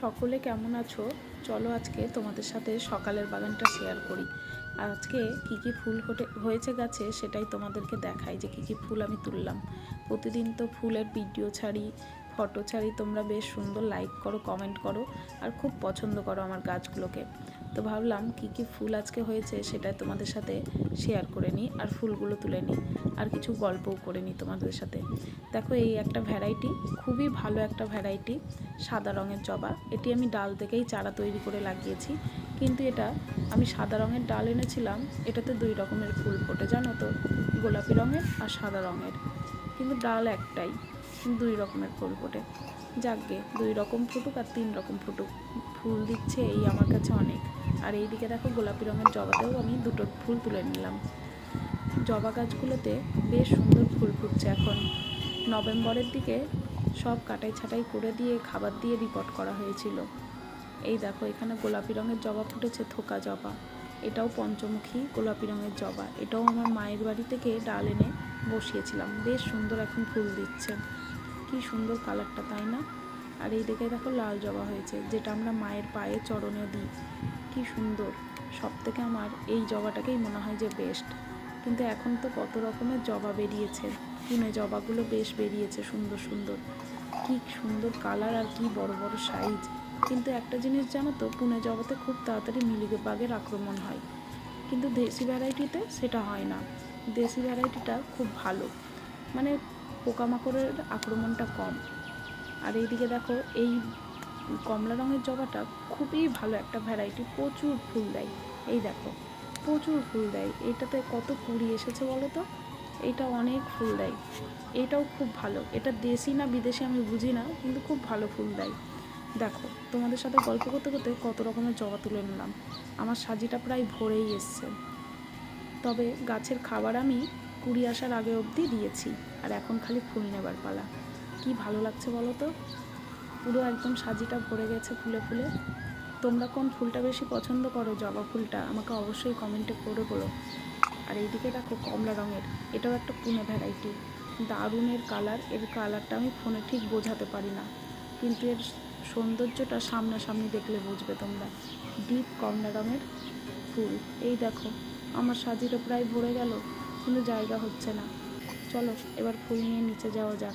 সকলে কেমন আছো? চলো আজকে তোমাদের সাথে সকালের বাগানটা শেয়ার করি। আজকে কি কি ফুল ফোটে, হয়েছে গাছে সেটাই তোমাদেরকে দেখাই যে কি কি ফুল আমি তুললাম। প্রতিদিন তো ফুলের ভিডিও ছাড়ি ফটো ছাড়ি, তোমরা বেশ সুন্দর লাইক করো কমেন্ট করো, আর খুব পছন্দ করো আমার গাছগুলোকে। তো ভাবলাম কি কি ফুল আজকে হয়েছে সেটা তোমাদের সাথে শেয়ার করে নিই আর ফুলগুলো তুলে নিই আর কিছু গল্পও করে নিই তোমাদের সাথে। দেখো এই একটা ভ্যারাইটি খুবই ভালো একটা ভ্যারাইটি সাদা রঙের জবা। এটি আমি ডাল থেকেই চারা তৈরি করে লাগিয়েছি, কিন্তু এটা আমি সাদা রঙের ডাল এনেছিলাম, এটাতে দুই রকমের ফুল ফোটে, জানো তো? গোলাপি রঙের আর সাদা রঙের। কিন্তু ডাল একটাই দুই রকমের ফুল ফোটে। যাকগে দুই রকম ফুটুক আর তিন রকম ফুটুক। ফুল দিচ্ছে এই আমার কাছে অনেক। আর এইদিকে দেখো গোলাপি রঙের জবাতেও আমি দুটো ফুল তুলে নিলাম। জবা গাছগুলোতে বেশ সুন্দর ফুল ফুটছে এখন। নভেম্বরের দিকে সব কাটাই ছাটাই করে দিয়ে খাবার দিয়ে রিপোর্ট করা হয়েছিল। এই দেখো এখানে গোলাপি রঙের জবা ফুটেছে থোকা জবা। এটাও পঞ্চমুখী গোলাপি রঙের জবা। এটাও আমার মায়ের বাড়ি থেকে ডাল এনে বসিয়েছিলাম। বেশ সুন্দর এখন ফুল দিচ্ছে। কি সুন্দর কালারটা, তাই না? আর এই দিকে দেখো লাল জবা হয়েছে, যেটা আমরা মায়ের পায়ে চরণে দিই। কি সুন্দর। সব থেকে আমার এই জবাটাকেই মনে হয় যে বেস্ট কিন্তু এখন তো কত রকমের জবা বেরিয়েছে। পুনে জবাগুলো বেশ বেরিয়েছে সুন্দর সুন্দর। কি সুন্দর কালার আর কি বড় বড় সাইজ কিন্তু একটা জিনিস জানো তো পুনে জবাতে খুব তাড়াতাড়ি মিলিগে বাগের আক্রমণ হয়। কিন্তু দেশি ভ্যারাইটিতে সেটা হয় না। দেশি ভ্যারাইটিটা খুব ভালো। মানে পোকামাকড়ের আক্রমণটা কম। আর এইদিকে দেখো, এই কমলা রঙের জবাটা খুবই ভালো একটা ভ্যারাইটি প্রচুর ফুল দেয়। এই দেখো, প্রচুর ফুল দেয়। এটাতে কত কুড়ি এসেছে বলো তো? এটা অনেক ফুল দেয়। এটাও খুব ভালো। এটা দেশি না বিদেশি আমি বুঝি না, কিন্তু খুব ভালো ফুল দেয়। দেখো, তোমাদের সাথে গল্প করতে করতে কত রকমের জবা তুলে নিলাম। আমার সাজিটা প্রায় ভরেই এসছে। তবে গাছের খাবার আমি কুড়ি আসার আগে অবধি দিয়েছি, আর এখন খালি ফুল নেবার পালা। কি ভালো লাগছে বলো তো? পুরো একদম সাজিটা ভরে গেছে ফুলে ফুলে। তোমরা কোন ফুলটা বেশি পছন্দ করো, জবা ফুলটা? আমাকে অবশ্যই কমেন্টে করে বলো। আর এইদিকে দেখো কমলা রঙের, এটাও একটা পুনে ভ্যারাইটি দারুণের কালারের কালারটা আমি ফোনে ঠিক বোঝাতে পারি না। কিন্তু এর সৌন্দর্যটা সামনাসামনি দেখলে বুঝবে তোমরা। ডিপ কমলা রঙের ফুল। এই দেখো, আমার সাজিটা প্রায় ভরে গেল। কিন্তু জায়গা হচ্ছে না। চলো, এবার ফুল নিয়ে নিচে যাওয়া যাক।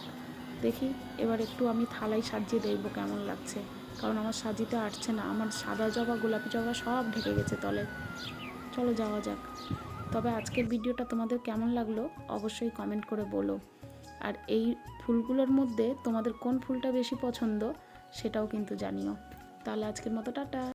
দেখি, এবার একটু আমি থালাই সাজিয়ে দেখব কেমন লাগছে। কারণ আমার সাজিতে আটছে না, আমার সাদা জবা, গোলাপি জবা সব ঢেকে গেছে তলে। চলো যাওয়া যাক। তবে আজকের ভিডিওটা তোমাদের কেমন লাগল অবশ্যই কমেন্ট করে বলো। আর এই ফুলগুলোর মধ্যে তোমাদের কোন ফুলটা বেশি পছন্দ সেটাও কিন্তু জানিও। তাহলে আজকের মতো টাটা।